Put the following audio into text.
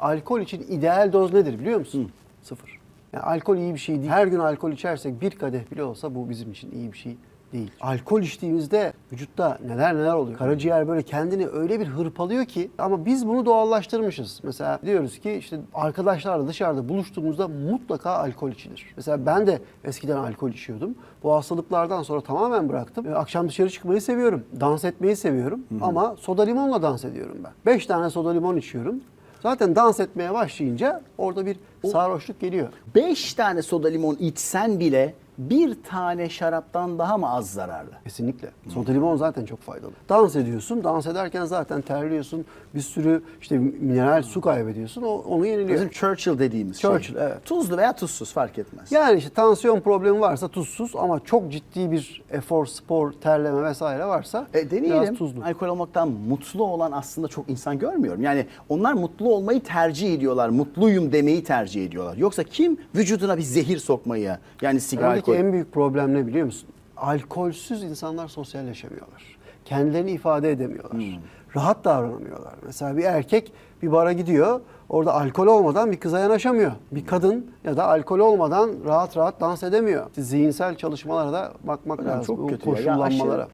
Alkol için ideal doz nedir biliyor musun? Sıfır. Yani alkol iyi bir şey değil. Her gün alkol içersek bir kadeh bile olsa bu bizim için iyi bir şey değil. Alkol içtiğimizde vücutta neler neler oluyor. Karaciğer böyle kendini öyle bir hırpalıyor ki ama biz bunu doğallaştırmışız. Mesela diyoruz ki işte arkadaşlarla dışarıda buluştuğumuzda mutlaka alkol içilir. Mesela ben de eskiden alkol içiyordum. Bu hastalıklardan sonra tamamen bıraktım. E, Akşam dışarı çıkmayı seviyorum. Dans etmeyi seviyorum. Ama soda limonla dans ediyorum ben. Beş tane soda limon içiyorum. Zaten dans etmeye başlayınca orada bir sarhoşluk geliyor. 5 tane soda limon içsen bile bir tane şaraptan daha mı az zararlı? Kesinlikle. Soda limon zaten çok faydalı. Dans ediyorsun. Dans ederken zaten terliyorsun. Bir sürü işte mineral su kaybediyorsun. O, onu yeniliyor. Bizim Churchill dediğimiz şey. Churchill, evet. Tuzlu veya tuzsuz fark etmez. Yani işte tansiyon problemi varsa tuzsuz ama çok ciddi bir efor, spor, terleme vesaire varsa E, biraz deneyelim. tuzlu. Alkol olmaktan mutlu olan aslında çok insan görmüyorum. Yani onlar mutlu olmayı tercih ediyorlar. Mutluyum demeyi tercih ediyorlar. Yoksa kim vücuduna bir zehir sokmayı yani sigara Buradaki alkol. en büyük problem ne biliyor musun? Alkolsüz insanlar sosyalleşemiyorlar. Kendilerini ifade edemiyorlar. Hmm. Rahat davranamıyorlar. Mesela bir erkek bir bara gidiyor. Orada alkol olmadan bir kıza yanaşamıyor. Bir kadın ya da alkol olmadan rahat rahat dans edemiyor. Zihinsel çalışmalara da bakmak Hocam lazım. çok kötü ya. Ya koşullanmalara.